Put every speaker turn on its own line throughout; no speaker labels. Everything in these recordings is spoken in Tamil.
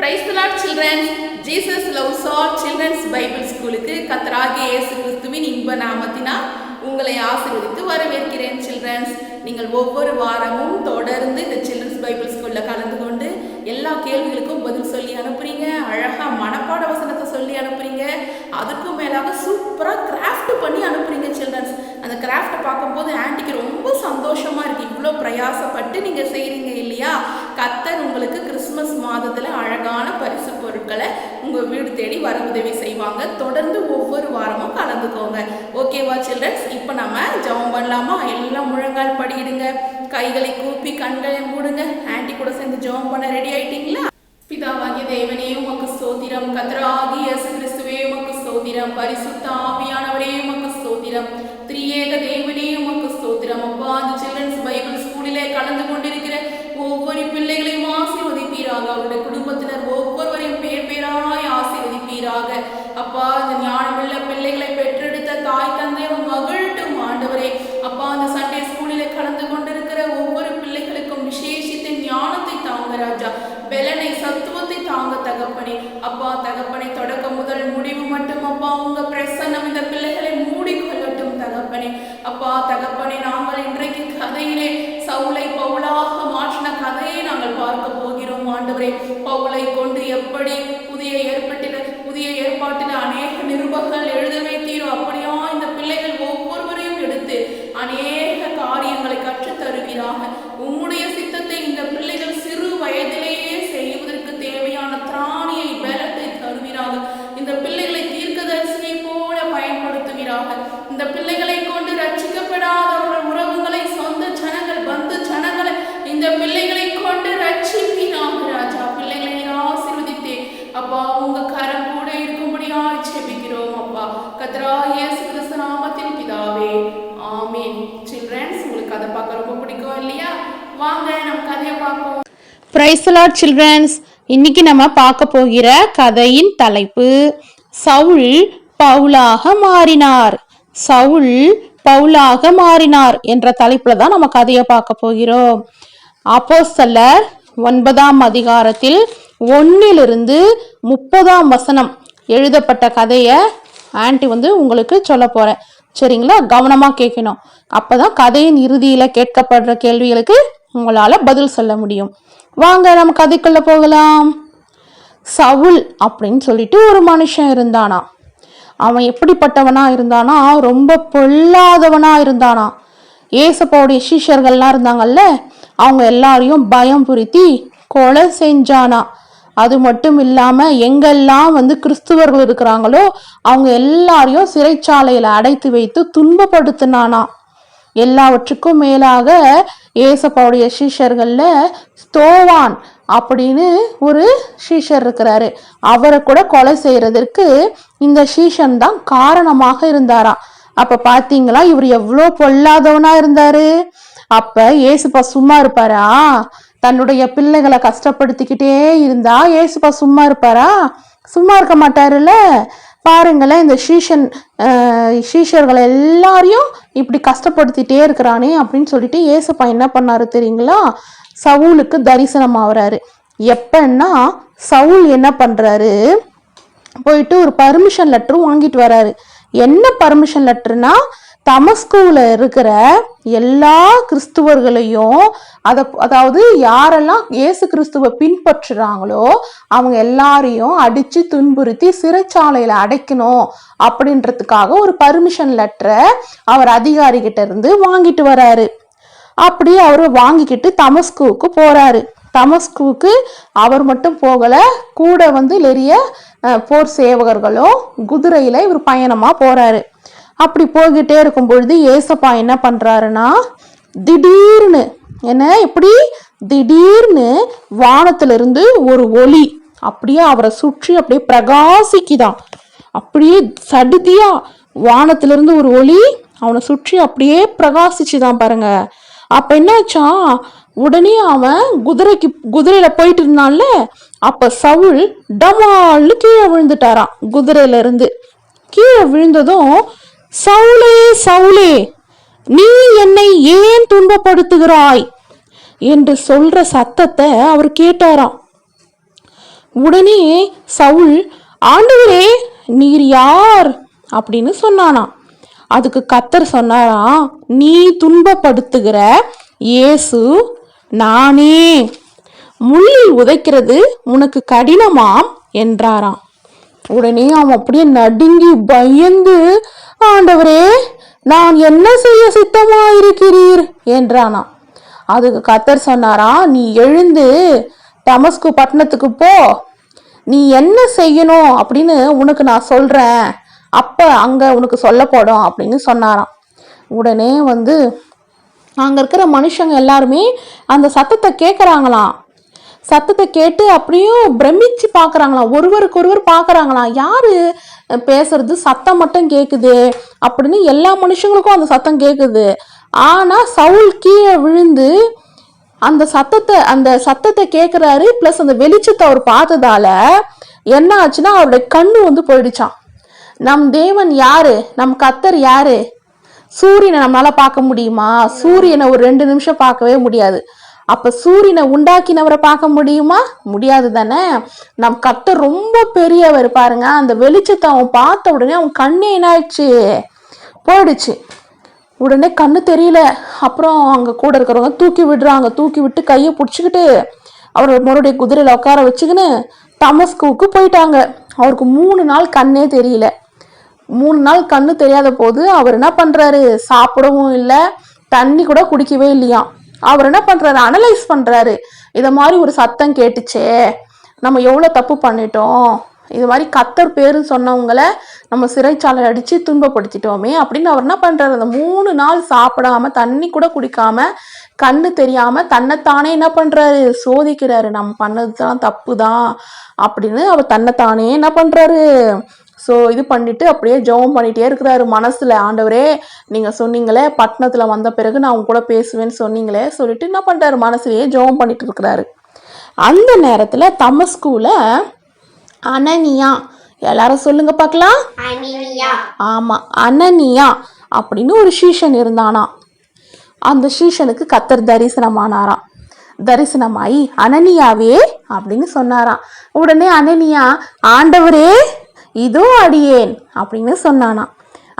Praise lord childrens Jesus loves all childrens Bible ஸ்கூலுக்கு கத்தராகிய இயேசு கிறிஸ்துவின் இன்ப நாமத்தினால் உங்களை ஆசீர்வதித்து வரவேற்கிறேன் சில்ட்ரன்ஸ் நீங்கள் ஒவ்வொரு வாரமும் தொடர்ந்து இந்த சில்ட்ரன்ஸ் பைபிள் ஸ்கூலில் கலந்து கொண்டு எல்லா கேள்விகளுக்கும் பதில் சொல்லி அனுப்புறீங்க. அழகாக மனப்பாட வசனத்தை சொல்லி அனுப்புறீங்க. அதுக்கும் மேலாக சூப்பராக கிராஃப்ட் பண்ணி அனுப்புறீங்க சில்ட்ரன்ஸ் அந்த கிராஃப்டை பார்க்கும்போது ஆண்டிக்கு ரொம்ப சந்தோஷமாக இருக்குது இவ்வளோ பிரயாசப்பட்டு நீங்கள் செய்கிறீங்க இல்லையா? கத்தர் உங்களுக்கு கிறிஸ்மஸ் மாதத்தில் அழகான பரிசு பொருட்களை உங்கள் வீடு தேடி வர உதவி செய்வாங்க. தொடர்ந்து ஒவ்வொரு வாரமும் கலந்துக்கோங்க. ஓகேவா சில்ட்ரன்ஸ்? இப்போ நம்ம ஜெபம் பண்ணலாமா? எல்லாம் முழங்கால் படியிடுங்க. கைகளை கூப்பி கண்களை மூடுங்க. ஆண்டி கூட சேர்ந்து ஜெபம் பண்ண ரெடி ஆயிட்டீங்களா? பிதாவாகிய தேவனே உமக்கு சோதிரம் கத்ராகி இயேசு கிறிஸ்துவே உமக்கு சோதிரம் பரிசுத்த ஆவியானவரே உமக்கு சோதிரம் திரியேக தேவனே உமக்கு ஸ்தோத்திரம் அப்பா அந்த சில்ட்ரன்ஸ் பைபிள் ஸ்கூலிலே கலந்து கொண்டிருக்கிற ஒவ்வொரு பிள்ளைகளையும் ஆசீர்வதிப்பீராக அவருடைய குடும்பத்தினர் ஒவ்வொருவரையும் பேர் பேராய் ஆசீர்வதிப்பீராக அப்பா இந்த ஞானமுள்ள பிள்ளை பெற்றெடுத்த தாய் தந்தையும் மகிழ்ட்டும் ஆண்டவரே அப்பா அந்த சண்டே ஸ்கூலிலே கலந்து கொண்டிருக்கிற ஒவ்வொரு பிள்ளைகளுக்கும் விசேஷித்த ஞானத்தை தாங்க ராஜா பெலனை சத்துவத்தை தாங்க தகப்பனே அப்பா தகப்பனை தொடக்கம் முதல் முடிவு மட்டும் அப்பா உங்க பிரசன்னம் இந்த பிள்ளைகளை மூடிக்கொள்ளட்டும் தகப்பனே அப்பா தகப்பனே நாங்கள் இன்றைக்கு கதையிலே சவுளை பவுலாக மாற்றின கதையை நாங்கள் பார்க்க போகிறோம் ஆண்டவரே பவுலை கொண்டு எப்படி புதிய ஏற்பட்டின புதிய ஏற்பாட்டில் அநேக நிருபங்கள் எழுத வைத்தீரோ அப்படியா இந்த பிள்ளைகள் ஒவ்வொருவரையும் எடுத்து அநேக காரியங்களை கற்றுத் தருகிறாக உம்முடைய சித்தத்தை இந்த பிள்ளைகள் சிறு வயதிலேயே செய்வதற்கு தேவையான திராணியை பலத்தை தருவீராக இந்த பிள்ளைகளை தீர்க்கதரிசியை போல பயன்படுத்துவீராக இந்த பிள்ளைகளை கொண்டு ரட்சிக்கப்படாதவர்கள் உறவுகளை சொந்த ஜனங்கள் பந்து ஜனங்களை இந்த பிள்ளைகளை கொண்டு ரட்சிப்பீராக ராஜா பிள்ளைகளை நீர் ஆசீர்வதித்தே அப்பா உங்க கரம் கூட இருக்கும்படியா ஜெபிக்கிறோம் அப்பா கத்ரா இயேசு கிறிஸ்து நாமத்தில் பிதாவே ஆமீன் சில்ட்ரன்ஸ் உங்களுக்கு கதை பார்க்க ரொம்ப பிடிக்கும் இல்லையா வாங்க நம்ம கதையை பார்ப்போம்
பிரைஸ்லாட் சில்ட்ரன்ஸ் இன்னைக்கு நம்ம பார்க்க போகிற கதையின் தலைப்பு சவுல் பவுலாக மாறினார். சவுல் பவுலாக மாறினார் என்ற தலைப்புல தான் நம்ம கதையை பார்க்க போகிறோம். அப்போஸ்தலர் ஒன்பதாம் அதிகாரத்தில் ஒன்னிலிருந்து முப்பதாம் வசனம் எழுதப்பட்ட கதையை ஆன்ட்டி வந்து உங்களுக்கு சொல்ல போறேன். சரிங்களா? கவனமா கேட்கணும். அப்பதான் கதையின் இறுதியில கேட்கப்படுற கேள்விகளுக்கு உங்களால பதில் சொல்ல முடியும். வாங்க நம்ம கதைக்குள்ள போகலாம். சவுல் அப்படின்னு சொல்லிட்டு ஒரு மனுஷன் இருந்தானா? அவன் எப்படிப்பட்டவனா இருந்தானா? ரொம்ப பொல்லாதவனா இருந்தானா? ஏசப்பாவுடைய சீஷர்கள்லாம் இருந்தாங்கல்ல அவங்க எல்லாரையும் பயம் புரித்தி கொலை செஞ்சானா? அது மட்டும் இல்லாம எங்கெல்லாம் வந்து கிறிஸ்துவர்கள் இருக்கிறாங்களோ அவங்க எல்லாரையும் சிறைச்சாலையில அடைத்து வைத்து துன்பப்படுத்தினானா? எல்லாவற்றுக்கும் மேலாக ஏசப்பாவுடைய சீஷர்களில் ஸ்தோவான் அப்படின்னு ஒரு சீஷர் இருக்கிறாரு. அவரை கூட கொலை செய்யறதற்கு இந்த சீஷன் தான் காரணமாக இருந்தாராம். அப்ப பாத்தீங்களா இவர் எவ்வளோ பொல்லாதவனா இருந்தாரு? அப்ப ஏசுப்பா சும்மா இருப்பாரா? தன்னுடைய பிள்ளைகளை கஷ்டப்படுத்திக்கிட்டே இருந்தா ஏசுப்பா சும்மா இருப்பாரா? சும்மா இருக்க மாட்டாருல்ல? பாருங்களேன் இந்த ஷீஷன் ஷீஷர்களை எல்லாரையும் இப்படி கஷ்டப்படுத்திட்டே இருக்கிறானே அப்படின்னு சொல்லிட்டு ஏசப்பா என்ன பண்ணாரு தெரியுங்களா? சவுலுக்கு தரிசனம் ஆகுறாரு எப்பன்னா சவுல் என்ன பண்ணுறாரு போயிட்டு ஒரு பர்மிஷன் லெட்டரும் வாங்கிட்டு வராரு. என்ன பர்மிஷன் லெட்டர்னா தமஸ்கூல இருக்கிற எல்லா கிறிஸ்துவர்களையும் அதை அதாவது யாரெல்லாம் இயேசு கிறிஸ்துவை பின்பற்றுறாங்களோ அவங்க எல்லாரையும் அடித்து துன்புறுத்தி சிறைச்சாலையில் அடைக்கணும் அப்படின்றதுக்காக ஒரு பர்மிஷன் லெட்டரை அவர் அதிகாரிகிட்ட இருந்து வாங்கிட்டு வராரு. அப்படி அவர் வாங்கிக்கிட்டு தமஸ்குவுக்கு போகிறாரு தமஸ்குவுக்கு அவர் மட்டும் போகலை கூட வந்து நிறைய போர் சேவகர்களும் குதிரையில் இவர் பயணமாக போகிறாரு அப்படி போய்கிட்டே இருக்கும் பொழுது ஏசப்பா என்ன பண்ணுறாருன்னா திடீர்னு என்ன எப்படி? திடீர்னு வானத்திலிருந்து ஒரு ஒளி அப்படியே அவரை சுற்றி அப்படியே பிரகாசிக்குதான். அப்படியே சடுதியா வானத்திலிருந்து ஒரு ஒளி அவனை சுற்றி அப்படியே பிரகாசிச்சுதான் பாருங்க. அப்ப என்னாச்சா? உடனே அவன் குதிரைக்கு குதிரையில போயிட்டு இருந்தான்ல அப்ப சவுல் டமால்னு கீழே விழுந்துட்டாராம் குதிரையில இருந்து கீழே விழுந்ததும் சவுலே சவுலே நீ என்னை ஏன் துன்பப்படுத்துகிறாய்? என்று சொல்ற சத்தத்தை அவர் கேட்டாராம். உடனே சவுல் ஆண்டவரே நீர் யார்? அப்படின்னு சொன்னானா அதுக்கு கத்தர் சொன்னாராம் நீ துன்பப்படுத்துகிற இயேசு நானே. முள்ளில் உதைக்கிறது உனக்கு கடினமாம் என்றாராம். உடனே அவன் அப்படியே நடுங்கி பயந்து ஆண்டவரே நான் என்ன செய்ய சித்தமாயிருக்கிறீர்? என்றானா அதுக்கு கத்தர் சொன்னாராம் நீ எழுந்து தமஸ்கு பட்டணத்துக்கு போ. நீ என்ன செய்யணும் அப்படின்னு உனக்கு நான் சொல்றேன். அப்ப அங்க உனக்கு சொல்லப்படும் அப்படின்னு சொன்னாராம். உடனே வந்து அங்க இருக்கிற மனுஷங்க எல்லாருமே அந்த சத்தத்தை கேட்குறாங்களாம் சத்தத்தை கேட்டு அப்படியும் பிரமிச்சு பார்க்குறாங்களாம். ஒருவருக்கு ஒருவர் பார்க்குறாங்களாம். யார்? பேசுறது சத்தம் மட்டும் கேட்குது அப்படின்னு எல்லா மனுஷங்களுக்கும் அந்த சத்தம் கேட்குது ஆனால் சவுல் கீழே விழுந்து அந்த சத்தத்தை அந்த சத்தத்தை கேட்குறாரு ப்ளஸ் அந்த வெளிச்சத்தை அவர் பார்த்ததால என்ன ஆச்சுன்னா அவருடைய கண்ணு வந்து போயிடுச்சான் நம் தேவன் யாரு? நம் கத்தர் யாரு? சூரியனை நம்மளால பார்க்க முடியுமா? சூரியனை ஒரு ரெண்டு நிமிஷம் பார்க்கவே முடியாது. அப்ப சூரியனை உண்டாக்கினவரை பார்க்க முடியுமா? முடியாது தானே. நம் கத்த ரொம்ப பெரியவர் பாருங்க. அந்த வெளிச்சத்தை அவன் பார்த்த உடனே அவன் கண்ணே என்னாயிடுச்சு. போயிடுச்சு. உடனே கண்ணு தெரியல. அப்புறம் அங்க கூட இருக்கிறவங்க தூக்கி விடுறாங்க. தூக்கி விட்டு கையை பிடிச்சிக்கிட்டு அவர் மறுபடியும் குதிரையில உட்கார வச்சுக்கின்னு தமஸ்குவுக்கு போயிட்டாங்க. அவருக்கு மூணு நாள் கண்ணே தெரியல. மூணு நாள் கண்ணு தெரியாத போது அவர் என்ன பண்றாரு? சாப்பிடவும் இல்லை. தண்ணி கூட குடிக்கவே இல்லையாம். அவர் என்ன பண்றாரு? அனலைஸ் பண்றாரு. இதை மாதிரி ஒரு சத்தம் கேட்டுச்சே. நம்ம எவ்வளோ தப்பு பண்ணிட்டோம்? இது மாதிரி கத்தர் பேருன்னு சொன்னவங்கள நம்ம சிறைச்சாலை அடித்து துன்பப்படுத்திட்டோமே அப்படின்னு அவர் என்ன பண்ணுறாரு அந்த மூணு நாள் சாப்பிடாம தண்ணி கூட குடிக்காம கண்ணு தெரியாம தன்னைத்தானே என்ன பண்ணுறாரு சோதிக்கிறாரு. நம்ம பண்ணதுதான் தப்பு தான் அப்படின்னு அவர் தன்னைத்தானே என்ன பண்ணுறாரு ஸோ இது பண்ணிட்டு அப்படியே ஜெபம் பண்ணிட்டே இருக்கிறாரு மனசுல. ஆண்டவரே நீங்க சொன்னீங்களே பட்டணத்துல வந்த பிறகு நான் உங்க கூட பேசுவேன்னு சொன்னீங்களே சொல்லிட்டு என்ன பண்றாரு? மனசுலயே ஜெபம் பண்ணிட்டு இருக்கிறாரு. அந்த நேரத்துல தமஸ்கூல அனனியா. எல்லாரும் சொல்லுங்க பார்க்கலாம்.
அனிலியா
ஆமா அனனியா அப்படின்னு ஒரு சீஷன் இருந்தானா. அந்த சீஷனுக்கு கத்தர் தரிசனமானாராம். தரிசனமாயி அனனியாவே அப்படின்னு சொன்னாராம். உடனே அனனியா ஆண்டவரே இதோ அடியேன் அப்படின்னு சொன்னானா.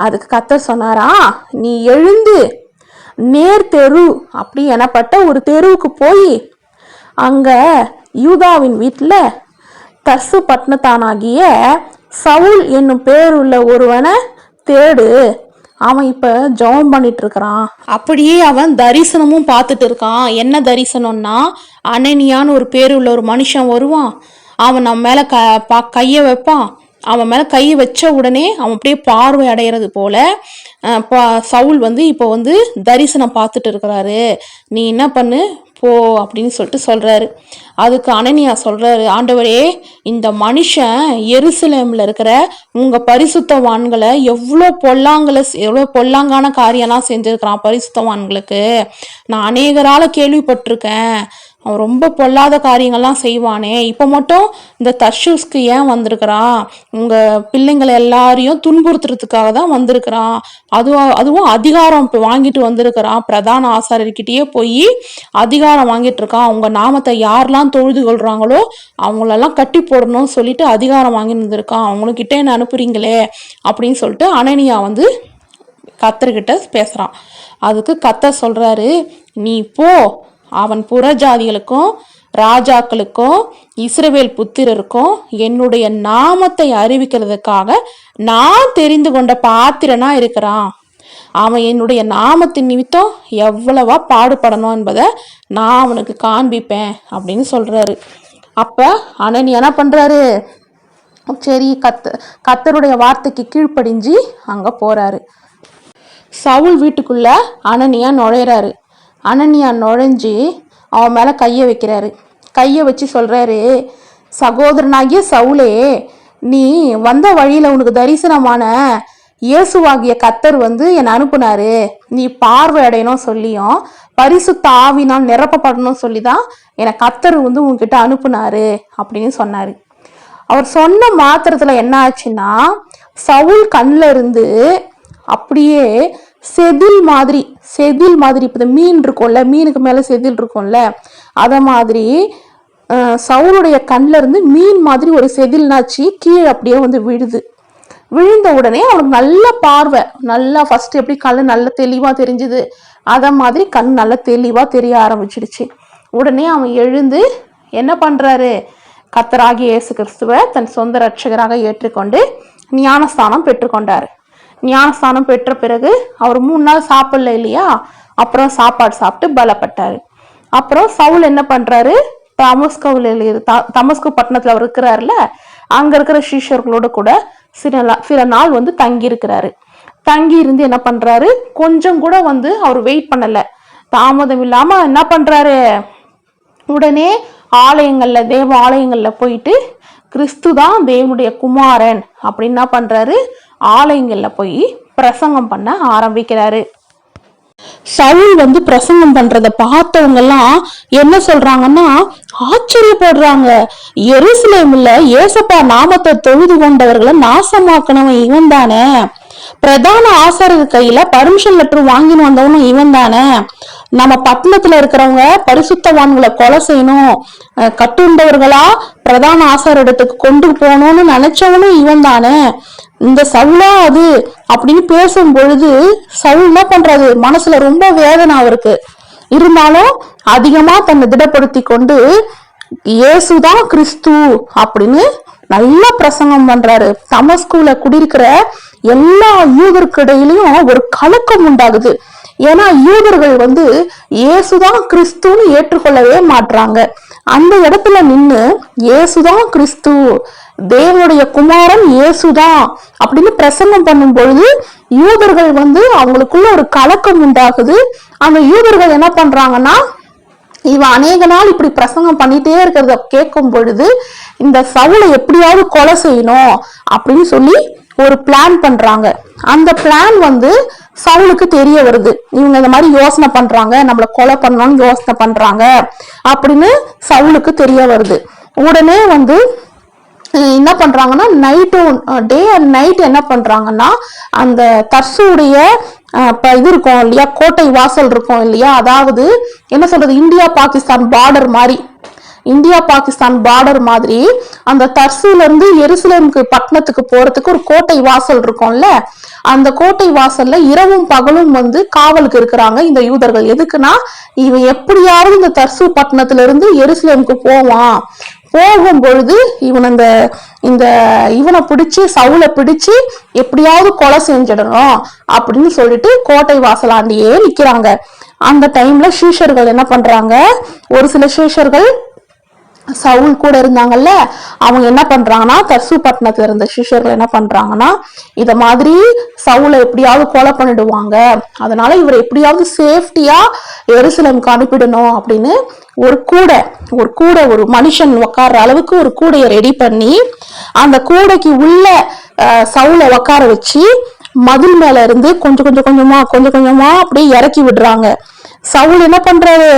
அதுக்கு கத்தர் சொன்னாரா நீ எழுந்து நேர் தெரு அப்படி எனப்பட்ட ஒரு தெருவுக்கு போய் அங்க யூதாவின் வீட்டில் தர்சு பட்னத்தானாகிய சவுல் என்னும் பேருள்ள ஒருவனை தேடு. அவன் இப்போ ஜெபம் பண்ணிட்டு இருக்கிறான் அப்படியே அவன் தரிசனமும் பார்த்துட்டு இருக்கான். என்ன தரிசனம்னா அனனியான்னு ஒரு பேர் உள்ள ஒரு மனுஷன் வருவான். அவன் நம்ம மேலே க பா கையை வைப்பான். அவன் மேலே கையை வச்ச உடனே அவன் அப்படியே பார்வை அடையிறது போல சவுல் வந்து இப்போ வந்து தரிசனம் பார்த்துட்டு இருக்கிறாரு. நீ என்ன பண்ணு? போ அப்படின்னு சொல்லிட்டு சொல்கிறாரு அதுக்கு அனனியா சொல்கிறாரு ஆண்டவரே இந்த மனுஷன் எருசலேமில் இருக்கிற உங்கள் பரிசுத்தவான்களை எவ்வளோ பொல்லாங்களை எவ்வளோ பொல்லாங்கான காரியம்லாம் செஞ்சுருக்கிறான் பரிசுத்தவான்களுக்கு. நான் அநேகரால் கேள்விப்பட்டிருக்கேன். அவன் ரொம்ப பொல்லாத காரியங்கள்லாம் செய்வானே. இப்போ மட்டும் இந்த தர்ஷூஸ்க்கு ஏன் வந்திருக்கிறான்? உங்கள் பிள்ளைங்களை எல்லாரையும் துன்புறுத்துறதுக்காக தான் வந்திருக்கிறான். அதுவும் அதுவும் அதிகாரம் இப்போ வாங்கிட்டு வந்திருக்கிறான். பிரதான ஆசாரியர்கிட்டயே போய் அதிகாரம் வாங்கிட்டு இருக்கான். உங்கள் நாமத்தை யாரெல்லாம் தொழுது கொள்கிறாங்களோ அவங்களெல்லாம் கட்டி போடணும்னு சொல்லிட்டு அதிகாரம் வாங்கிட்டு வந்திருக்கான். அவங்களுக்கிட்ட என்ன அனுப்புறீங்களே? அப்படின்னு சொல்லிட்டு அனனியா வந்து கத்தர்கிட்ட பேசுகிறான் அதுக்கு கத்தர் சொல்கிறாரு நீ போ அவன் புறஜாதிகளுக்கும் ராஜாக்களுக்கும் இஸ்ரவேல் புத்திரருக்கும் என்னுடைய நாமத்தை அறிவிக்கிறதுக்காக நான் தெரிந்து கொண்ட பாத்திரனா இருக்கிறான். அவன் என்னுடைய நாமத்தின் நிமித்தம் எவ்வளவா பாடுபடணும் என்பதை நான் அவனுக்கு காண்பிப்பேன் அப்படின்னு சொல்றாரு. அப்ப அனனி என்ன பண்றாரு? சரி கத்த கத்தருடைய வார்த்தைக்கு கீழ்ப்படிஞ்சு அங்க போறாரு. சவுல் வீட்டுக்குள்ள அனனியா நுழையிறாரு. அனன்யா நுழைஞ்சு அவன் மேலே கையை வைக்கிறாரு. கையை வச்சு சொல்கிறாரு சகோதரனாகிய சவுலே நீ வந்த வழியில் உனக்கு தரிசனமான இயேசுவாகிய கத்தர் வந்து என்னை அனுப்புனாரு. நீ பார்வை அடையணும் சொல்லியும் பரிசுத்த ஆவினால் நிரப்பப்படணும் சொல்லி தான் என்னை கத்தர் வந்து உங்ககிட்ட அனுப்புனாரு அப்படின்னு சொன்னார். அவர் சொன்ன மாத்திரத்தில் என்ன ஆச்சுன்னா சவுல் கண்ணில் இருந்து அப்படியே செதில் மாதிரி செதில் மாதிரி இப்போ இந்த மீன் இருக்கும்ல மீனுக்கு மேலே செதில் இருக்கும்ல அதை மாதிரி சவுளுடைய கண்ணில் இருந்து மீன் மாதிரி ஒரு செதில்னாச்சு கீழே அப்படியே வந்து விழுது. விழுந்த உடனே அவனுக்கு நல்ல பார்வை நல்லா ஃபஸ்ட்டு எப்படி கண் நல்ல தெளிவாக தெரிஞ்சுது அதை மாதிரி கண் நல்லா தெளிவாக தெரிய ஆரம்பிச்சிடுச்சு. உடனே அவன் எழுந்து என்ன பண்ணுறாரு கத்தராகி இயேசு கிறிஸ்துவை தன் சொந்த ரட்சகராக ஏற்றுக்கொண்டு ஞானஸ்தானம் பெற்றுக்கொண்டார். ஞானஸ்தானம் பெற்ற பிறகு அவர் மூணு நாள் சாப்பிடல இல்லையா? அப்புறம் சாப்பாடு சாப்பிட்டு பலப்பட்டாரு. அப்புறம் சவுல் என்ன பண்றாரு? தமஸ்கோவில் தமஸ்கு பட்டணத்துல அவர் இருக்கிறாருல அங்க இருக்கிற சிஷ்யர்களோட கூட சில நாள் சில நாள் வந்து தங்கி இருக்கிறாரு தங்கி இருந்து என்ன பண்றாரு? கொஞ்சம் கூட வந்து அவர் வெயிட் பண்ணல. தாமதம் இல்லாம என்ன பண்றாரு? உடனே ஆலயங்கள்ல தேவ ஆலயங்கள்ல போயிட்டு கிறிஸ்து தான் தேவனுடைய குமாரன் அப்படின்னு என்ன பண்றாரு? ஆலயங்கள்ல போய் பிரசங்கம் பண்ண ஆரம்பிக்கிறாரு. சவுல் வந்து பிரசங்கம் பண்றத பார்த்தவங்க எல்லாம் என்ன சொல்றாங்கன்னா ஆச்சரியப்படுறாங்க. எருசலேம்ல ஏசப்பா நாமத்தை தொழுது கொண்டவர்களை நாசமாக்கினவன் இவன் தானே. பிரதான ஆசாரியர் கையில பர்மிஷன் லெட்டர் வாங்கின்னு வந்தவனும் இவன் தானே. நம்ம பட்டணத்துல இருக்கிறவங்க பரிசுத்தவான்களை கொலை செய்யணும். அஹ் கட்டுண்டவர்களா பிரதான ஆசார இடத்துக்கு கொண்டு போகணும்னு நினைச்சவனும் இவன் தானே. இந்த சவுலா அது அப்படின்னு பேசும் பொழுது சவுல் என்ன பண்றாரு? மனசுல ரொம்ப வேதனை அவருக்கு. இருந்தாலும் அதிகமா தன்னை திடப்படுத்தி கொண்டு இயேசுதான் கிறிஸ்து அப்படின்னு நல்லா பிரசங்கம் பண்றாரு. தமஸ்குல குடியிருக்கிற எல்லா யூதர்கிடையிலையும் ஒரு கலக்கம் உண்டாகுது. ஏன்னா யூதர்கள் வந்து இயேசுதான் கிறிஸ்துன்னு ஏற்றுக்கொள்ளவே மாட்றாங்க. அந்த இடத்துல நின்னு இயேசுதான் கிறிஸ்து தேவனுடைய குமாரன் இயேசுதான் அப்படின்னு பிரசங்கம் பண்ணும் பொழுது யூதர்கள் வந்து அவங்களுக்குள்ள ஒரு கலக்கம் உண்டாகுது. அந்த யூதர்கள் என்ன பண்றாங்கன்னா இவன் அநேக நாள் இப்படி பிரசங்கம் பண்ணிட்டே இருக்கிறத கேட்கும் பொழுது இந்த சவுளை எப்படியாவது கொலை செய்யணும் அப்படின்னு சொல்லி ஒரு பிளான் பண்றாங்க. அந்த பிளான் வந்து சவுலுக்கு தெரிய வருது. இவங்க இந்த மாதிரி யோசனை பண்றாங்க நம்மள கொலை பண்ணணும்னு யோசனை பண்றாங்க அப்படின்னு சவுலுக்கு தெரிய வருது. உடனே வந்து என்ன பண்றாங்கன்னா நைட்டும் டே அண்ட் நைட் என்ன பண்றாங்கன்னா அந்த தர்சுடைய இது இருக்கும் இல்லையா கோட்டை வாசல் இருக்கும் இல்லையா அதாவது என்ன சொல்றது இந்தியா பாகிஸ்தான் பார்டர் மாதிரி. இந்தியா பாகிஸ்தான் பார்டர் மாதிரி அந்த தர்சுல இருந்து எருசலேமுக்கு பட்டணத்துக்கு போறதுக்கு ஒரு கோட்டை வாசல் இருக்கும்ல? அந்த கோட்டை வாசல்ல இரவும் பகலும் வந்து காவலுக்கு இருக்கிறாங்க இந்த யூதர்கள். எதுக்குன்னா இவன் எப்படியாவது இந்த தர்சு பட்டணத்துல இருந்து எருசலேமுக்கு போவான். போகும் பொழுது இவன் அந்த இந்த இவனை பிடிச்சி சவுலை பிடிச்சு எப்படியாவது கொலை செஞ்சிடணும் அப்படின்னு சொல்லிட்டு கோட்டை வாசலாண்டியே நிக்கிறாங்க. அந்த டைம்ல சீஷர்கள் என்ன பண்றாங்க? ஒரு சில சீஷர்கள் சவுல் கூட இருந்தாங்கல்ல அவங்க என்ன பண்றாங்கன்னா தர்சு பட்டணத்துல இருந்த சிஷ்யர்கள் என்ன பண்றாங்கன்னா இத மாதிரி சவுலை எப்படியாவது கொலை பண்ணிடுவாங்க. அதனால இவரை எப்படியாவது சேஃப்டியா எருசலேமுக்கு அனுப்பிடணும் அப்படின்னு ஒரு கூடை ஒரு கூடை ஒரு மனுஷன் உட்கார்ற அளவுக்கு ஒரு கூடையை ரெடி பண்ணி அந்த கூடைக்கு உள்ள அஹ், சவுலை உட்கார வச்சு மதில் மேல இருந்து கொஞ்சம் கொஞ்சம் கொஞ்சமா கொஞ்சம் கொஞ்சமா அப்படியே இறக்கி விடுறாங்க. சவுல் என்ன பண்றாரு?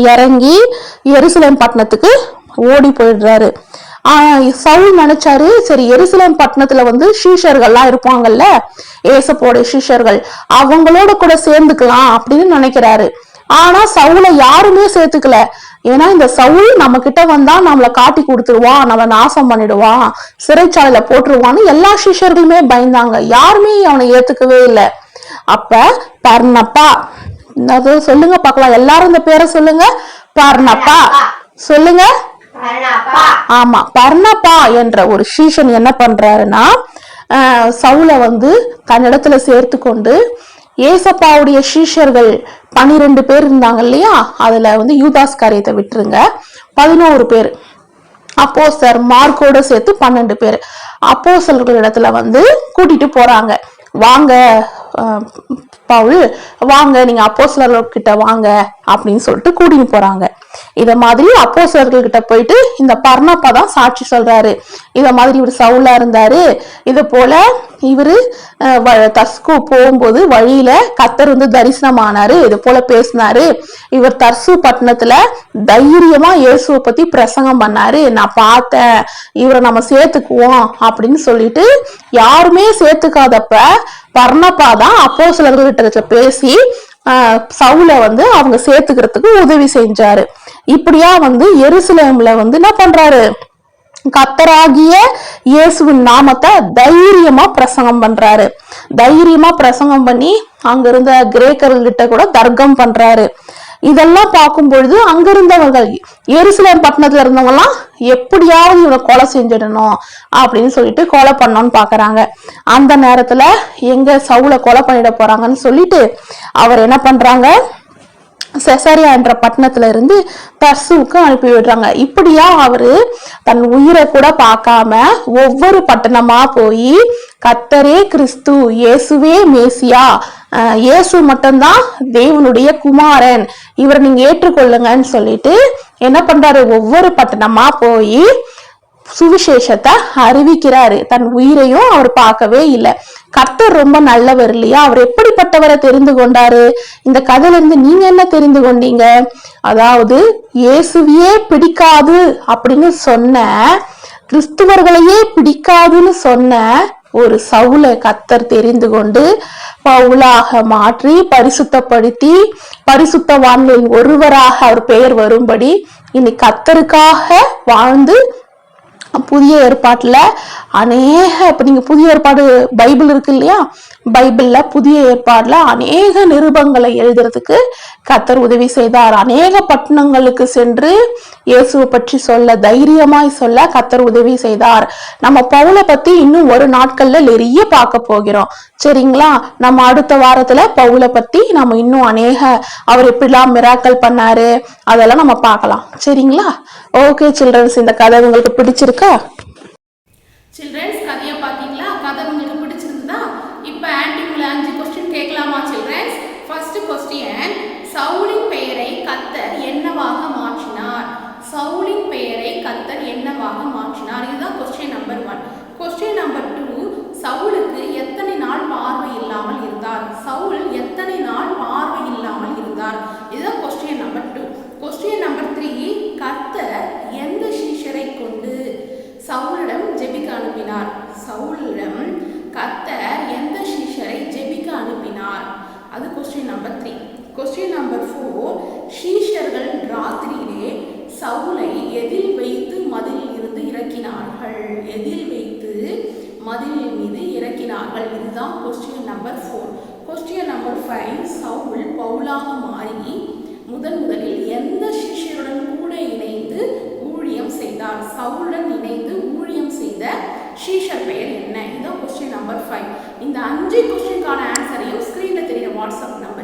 இறங்கி எருசலேம் பட்டணத்துக்கு ஓடி போயிடுறாரு. ஆஹ் சவுல் நினைச்சாரு சரி எருசலேம் பட்டணத்துல வந்து சீஷர்கள்லாம் இருப்பாங்கல்ல ஏசப்போட சீஷர்கள் அவங்களோட கூட சேர்ந்துக்கலாம் அப்படின்னு நினைக்கிறாரு. ஆனா சவுல யாருமே சேர்த்துக்கல. ஏன்னா இந்த சவுல் நம்ம கிட்ட வந்தா நம்மளை காட்டி கொடுத்துருவான் நம்ம நாசம் பண்ணிடுவான் சிறைச்சாலையில போட்டுருவான்னு எல்லா சிஷ்யர்களுமே பயந்தாங்க. யாருமே அவனை ஏத்துக்கவே இல்லை. அப்ப பர்ணப்பா அது சொல்லுங்க பார்க்கலாம். எல்லாரும் இந்த பேரை சொல்லுங்க. பர்ணப்பா. சொல்லுங்க. ஆமா. பர்ணப்பா என்ற ஒரு சீஷன் என்ன பண்றாருன்னா சவுலை வந்து தன்னிடத்துல சேர்த்து கொண்டு ஏசப்பாவுடைய சீஷர்கள் பனிரெண்டு பேர் இருந்தாங்க இல்லையா? அதுல வந்து யூதாஸ் காரியத்தை விட்டுருங்க. பதினோரு பேர். அப்போஸ்தர் மார்க்கோட சேர்த்து பன்னெண்டு பேர். அப்போஸ்தலர்கள் இடத்துல வந்து கூட்டிட்டு போறாங்க. வாங்க பவுல் வாங்க நீங்க அப்போசலர்கிட்ட வாங்க அப்படின்னு சொல்லிட்டு கூட்டிட்டு போறாங்க. இத மாதிரி அப்போசலர்கள் கிட்ட போயிட்டு இந்த பர்ணப்பா தான் சாட்சி சொல்றாரு. இத மாதிரி இவர் சவுலா இருந்தாரு. இது போல இவரு அஹ், தஸ்கு போகும்போது வழியில கத்தர் வந்து தரிசனமானாரு. இது போல பேசினாரு. இவர் தர்சு பட்டணத்துல தைரியமா இயேசுவை பத்தி பிரசங்கம் பண்ணாரு. நான் பார்த்தேன். இவரை நம்ம சேர்த்துக்குவோம் அப்படின்னு சொல்லிட்டு யாருமே சேர்த்துக்காதப்ப பர்ணப்பா தான் அப்போ சிலர்கிட்ட பேசி ஆஹ், வந்து அவங்க சேர்த்துக்கிறதுக்கு உதவி செஞ்சாரு. இப்படியா வந்து எருசலேம்ல வந்து என்ன பண்றாரு? கத்தராகிய இயேசுவின் நாமத்தை தைரியமா பிரசங்கம் பண்றாரு. தைரியமா பிரசங்கம் பண்ணி அங்க இருந்த கிரேக்கர்கிட்ட கூட தர்க்கம் பண்றாரு. இதெல்லாம் பார்க்கும் பொழுது அங்கிருந்தவர்கள் எருசலேம் பட்டணத்துல இருந்தவங்கலாம் எப்படியாவது இவனை கொலை செஞ்சிடணும் அப்படின்னு சொல்லிட்டு கொலை பண்ணோன்னு பாக்குறாங்க அந்த நேரத்துல எங்க சவுளை கொலை பண்ணிட போறாங்கன்னு சொல்லிட்டு அவர் என்ன பண்றாங்க? செசரியா என்ற பட்டணத்துல இருந்து தர்சுவுக்கு அனுப்பி விடுறாங்க. இப்படியா அவரு தன் உயிரை கூட பார்க்காம ஒவ்வொரு பட்டணமா போய் கத்தரே கிறிஸ்து இயேசுவே மேசியா இயேசு மட்டும்தான் தேவனுடைய குமாரன். இவரை நீங்க ஏற்றுக்கொள்ளுங்கன்னு சொல்லிட்டு என்ன பண்றாரு? ஒவ்வொரு பட்டணமா போய் சுவிசேஷத்தை அறிவிக்கிறாரு. தன் உயிரையும் அவர் பார்க்கவே இல்லை. கர்த்தர் ரொம்ப நல்லவர் இல்லையா? அவர் எப்படிப்பட்டவரை தெரிந்து கொண்டாரு? இந்த கதையில இருந்து நீங்க என்ன தெரிந்து கொண்டீங்க? அதாவது இயேசுவையே பிடிக்காது அப்படின்னு சொன்ன கிறிஸ்துவர்களையே பிடிக்காதுன்னு சொன்ன ஒரு சவுலை கத்தர் தெரிந்து கொண்டு பவுலாக மாற்றி பரிசுத்தப்படுத்தி பரிசுத்தவான்களின் ஒருவராக அவர் பெயர் வரும்படி இனி கத்தருக்காக வாழ்ந்து புதிய ஏற்பாட்டுல அநேக இப்போ நீங்க புதிய ஏற்பாடு பைபிள் இருக்கு இல்லையா? பைபிள்ல புதிய ஏற்பாடுல அநேக நிருபங்களை எழுதுறதுக்கு கத்தர் உதவி செய்தார். அநேக பட்டணங்களுக்கு சென்று இயேசுவை பற்றி சொல்ல தைரியமாய் சொல்ல கத்தர் உதவி செய்தார். நம்ம பவுலை பத்தி இன்னும் ஒரு நாட்கள்ல நிறைய பார்க்க போகிறோம். சரிங்களா? நம்ம அடுத்த வாரத்துல பவுலை பத்தி நம்ம இன்னும் அநேக அவர் எப்படிலாம் மிராக்கல் பண்ணாரு அதெல்லாம் நம்ம பார்க்கலாம். சரிங்களா? ஓகே சில்ட்ரன்ஸ் இந்த கதை உங்களுக்கு பிடிச்சிருக்கா?
சில்ட்ரன்ஸ் கதையை பார்த்தீங்களா? கதை உங்களுக்கு பிடிச்சிருந்தா இப்போ ஆண்டி உங்களை அஞ்சு கொஸ்டின் கேட்கலாமா சில்ட்ரன்ஸ் ஃபர்ஸ்ட் கொஸ்டின் சவுலின் பெயரை கத்தர் என்னவாக மாற்றினார்? சவுலின் பெயரை கத்தர் என்னவாக மாற்றினார்? இதுதான் question number one question number two சவுலுக்கு எத்தனை நாள் பார்வை இல்லாமல் இருந்தார்? சவுல் எத்தனை நாள் பார்வை இல்லாமல் இருந்தார் இதுதான் question number two question number three கர்த்தர் எந்த சீஷரை கொண்டு சவுலிடம் ஜெபிக்க சவுலிடம் கத்தர் எந்த சீஷரை ஜெபிக்க அனுப்பினார்? அது question number three question number four ஷீஷர்கள் ராத்திரியிலே சவுலை எதில் வைத்து மதிலில் இருந்து இறக்கினார்கள்? எதில் வைத்து மதிலின் மீது இறக்கினார்கள். இதுதான் question number four question number five Saul பவுலாக மாறி முதன் முதலில் எந்த சிஷ்யருடன் கூட இணைந்து ஊழியம் செய்தார்? சவுலுடன் இணைந்து ஊழியம் செய்த ஷீஷர் பெயர் என்ன? இதுதான் கொஸ்டின் நம்பர் ஃபைவ் இந்த அஞ்சு கொஸ்டினுக்கான ஆன்சரையும் ஸ்க்ரீனில் தெரியுற வாட்ஸ்அப் நம்பர்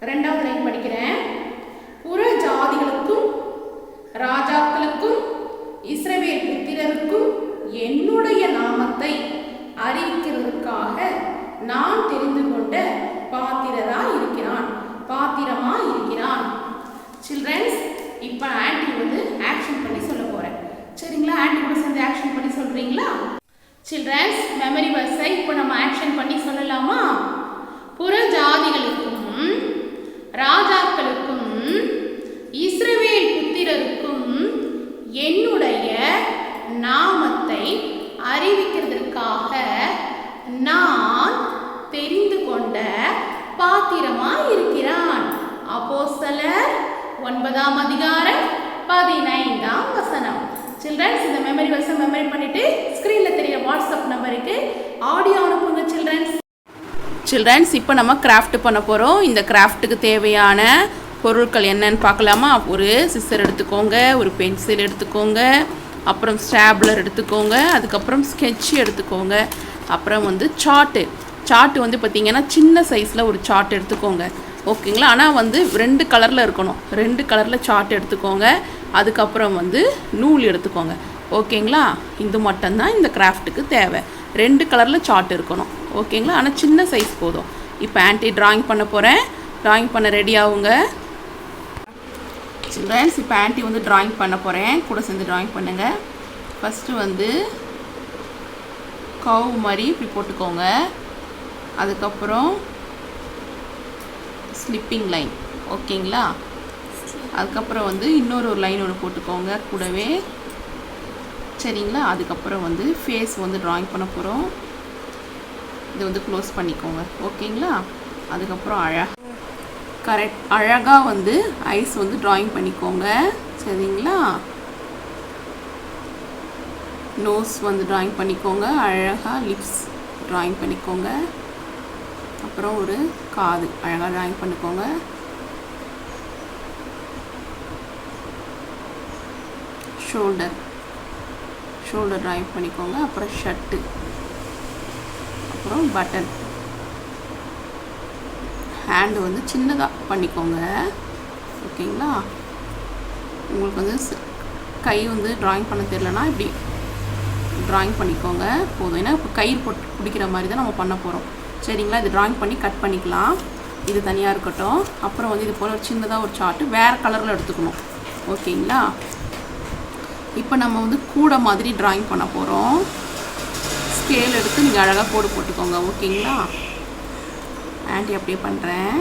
Renda சில்ட்ரன்ஸ் இந்த மெமரி வசம் மெமரி பண்ணிவிட்டு ஸ்க்ரீனில் தெரியுற வாட்ஸ்அப் நம்பருக்கு ஆடியோ அனுப்புங்க சில்ட்ரன்ஸ் சில்ட்ரன்ஸ் இப்போ நம்ம கிராஃப்ட் பண்ண போகிறோம் இந்த கிராஃப்ட்டுக்கு தேவையான பொருட்கள் என்னன்னு பார்க்கலாமா? ஒரு சிஸ்டர் எடுத்துக்கோங்க ஒரு பென்சில் எடுத்துக்கோங்க அப்புறம் ஸ்டாப்லர் எடுத்துக்கோங்க அதுக்கப்புறம் ஸ்கெட்ச் எடுத்துக்கோங்க. அப்புறம் வந்து சார்ட்டு சார்ட்டு வந்து பார்த்தீங்கன்னா சின்ன சைஸில் ஒரு சார்ட் எடுத்துக்கோங்க. ஓகேங்களா ஆனால் வந்து ரெண்டு கலரில் இருக்கணும். ரெண்டு கலரில் சார்ட் எடுத்துக்கோங்க. அதுக்கப்புறம் வந்து நூல் எடுத்துக்கோங்க. ஓகேங்களா? இது மட்டும்தான் இந்த கிராஃப்ட்டுக்கு தேவை. ரெண்டு கலரில் சார்ட் இருக்கணும். ஓகேங்களா? ஆனால் சின்ன சைஸ் போதும். இப்போ ஆன்டி ட்ராயிங் பண்ண போகிறேன் ட்ராயிங் பண்ண ரெடி ஆகுங்க. சில்ட்ரன்ஸ் இப்போ ஆன்டி வந்து ட்ராயிங் பண்ண போகிறேன் கூட சேர்ந்து ட்ராயிங் பண்ணுங்கள் ஃபஸ்ட்டு வந்து கவு மாதிரி இப்படி போட்டுக்கோங்க. அதுக்கப்புறம் ஸ்லிப்பிங் லைன் ஓகேங்களா? அதுக்கப்புறம் வந்து இன்னொரு ஒரு லைன் ஒன்று போட்டுக்கோங்க. கூடவே சரிங்களா? அதுக்கப்புறம் வந்து ஃபேஸ் வந்து ட்ராயிங் பண்ண போகிறோம் இது வந்து க்ளோஸ் பண்ணிக்கோங்க. ஓகேங்களா? அதுக்கப்புறம் அழகாக கரெக்ட் அழகாக வந்து ஐஸ் வந்து ட்ராயிங் பண்ணிக்கோங்க. சரிங்களா? நோஸ் வந்து ட்ராயிங் பண்ணிக்கோங்க. அழகாக லிப்ஸ் ட்ராயிங் பண்ணிக்கோங்க. அப்புறம் ஒரு காது அழகாக ட்ராயிங் பண்ணிக்கோங்க. ஷோல்டர் ஷோல்டர் ட்ராயிங் பண்ணிக்கோங்க. அப்புறம் ஷர்ட்டு அப்புறம் பட்டன் ஹேண்டு வந்து சின்னதாக பண்ணிக்கோங்க. ஓகேங்களா? உங்களுக்கு வந்து கை வந்து ட்ராயிங் பண்ண தெரிலனா இப்படி ட்ராயிங் பண்ணிக்கோங்க. போதும். ஏன்னா இப்போ கயிறு போட்டு பிடிக்கிற மாதிரி தான் நம்ம பண்ண போகிறோம் சரிங்களா? இது ட்ராயிங் பண்ணி கட் பண்ணிக்கலாம். இது தனியாக இருக்கட்டும். அப்புறம் வந்து இது போல் ஒரு சின்னதாக ஒரு சார்ட்டு வேறு கலரில் எடுத்துக்கணும். ஓகேங்களா? இப்போ நம்ம வந்து கூடை மாதிரி ட்ராயிங் பண்ண போகிறோம் ஸ்கேல் எடுத்து நீங்கள் அழகாக கோடு போட்டுக்கோங்க ஓகேங்களா? ஆண்டி அப்படியே பண்ணுறேன்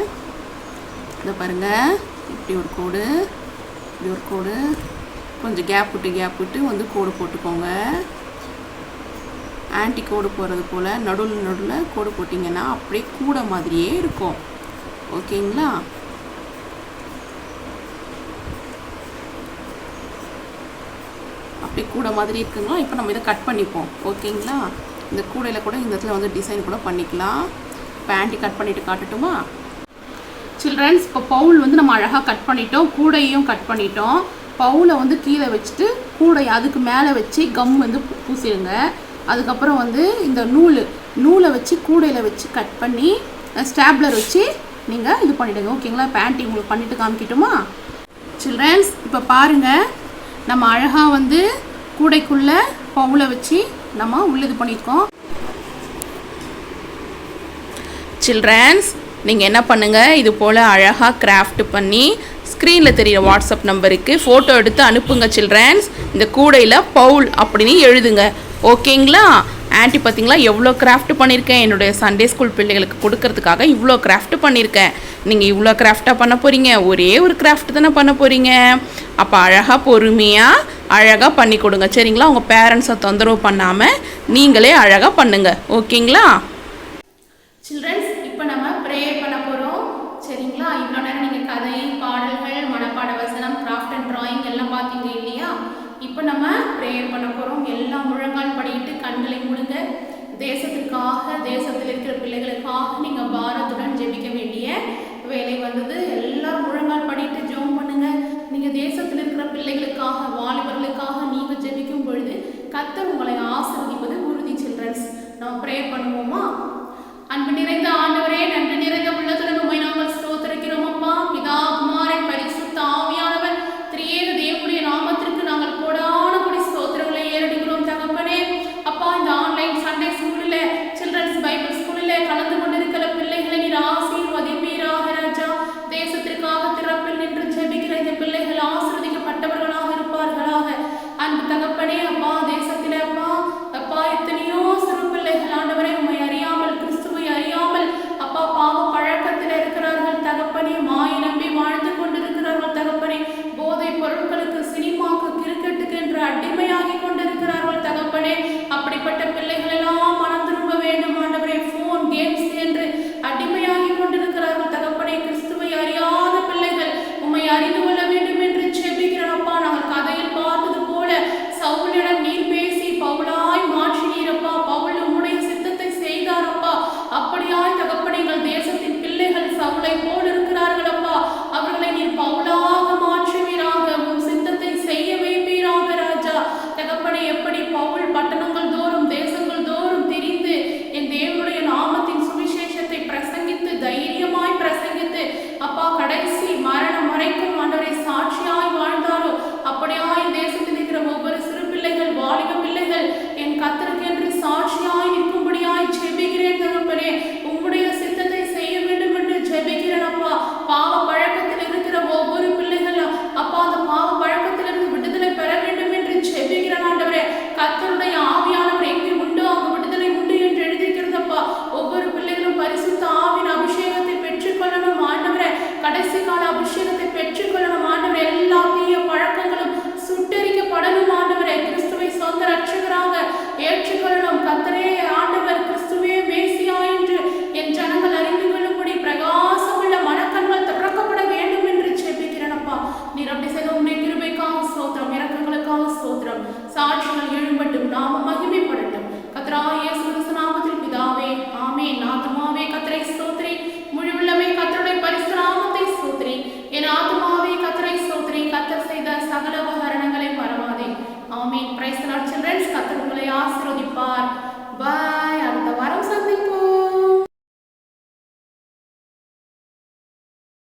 இதை பாருங்கள் இப்படி ஒரு கோடு இப்படி ஒரு கோடு. கொஞ்சம் கேப் விட்டு கேப் விட்டு வந்து கோடு போட்டுக்கோங்க. ஆன்டி கோடு போகிறது போல் நடுவில் நடுவில் கோடு போட்டிங்கன்னா அப்படியே கூடை மாதிரியே இருக்கும். ஓகேங்களா? அப்படி கூடை மாதிரி இருக்குங்களா இப்போ நம்ம இதை கட் பண்ணிப்போம். ஓகேங்களா இந்த கூடையில் கூட இந்த இடத்துல வந்து டிசைன் கூட பண்ணிக்கலாம். பேண்ட்டி கட் பண்ணிவிட்டு காட்டட்டுமா? சில்ட்ரன்ஸ் இப்போ பவுல் வந்து நம்ம அழகாக கட் பண்ணிட்டோம். கூடையும் கட் பண்ணிட்டோம். பவுலை வந்து கீழே வச்சுட்டு கூடை அதுக்கு மேலே வச்சு கம் வந்து பூசிடுங்க. அதுக்கப்புறம் வந்து இந்த நூல் நூலை வச்சு கூடையில் வச்சு கட் பண்ணி ஸ்டாப்லர் வச்சு நீங்கள் இது பண்ணிவிடுங்க ஓகேங்களா பேண்ட்டி உங்களுக்கு பண்ணிவிட்டு காமிக்கட்டுமா? சில்ட்ரன்ஸ் இப்போ பாருங்கள் நம்ம அழகாக வந்து கூடைக்குள்ளே பவுலை வச்சு நம்ம உள்ளது இது பண்ணியிருக்கோம். சில்ட்ரன்ஸ் நீங்கள் என்ன பண்ணுங்கள் இது போல் அழகாக கிராஃப்ட் பண்ணி ஸ்க்ரீனில் தெரியிற வாட்ஸ்அப் நம்பருக்கு ஃபோட்டோ எடுத்து அனுப்புங்க சில்ட்ரன்ஸ் இந்த கூடையில் பவுல் அப்படின்னு எழுதுங்க. ஓகேங்களா? ஆன்ட்டி பார்த்தீங்களா எவ்வளோ கிராஃப்ட் பண்ணியிருக்கேன் என்னுடைய சண்டே ஸ்கூல் பிள்ளைகளுக்கு கொடுக்கறதுக்காக இவ்வளோ கிராஃப்ட் பண்ணியிருக்கேன் நீங்கள் இவ்வளோ கிராஃப்டாக பண்ண போகிறீங்க ஒரே ஒரு கிராஃப்ட் தானே பண்ண போகிறீங்க அப்போ அழகாக பொறுமையாக அழகாக பண்ணி கொடுங்க. சரிங்களா? உங்கள் பேரண்ட்ஸை தொந்தரவு பண்ணாமல் நீங்களே அழகாக பண்ணுங்க. ஓகேங்களா? சில்ட்ரன்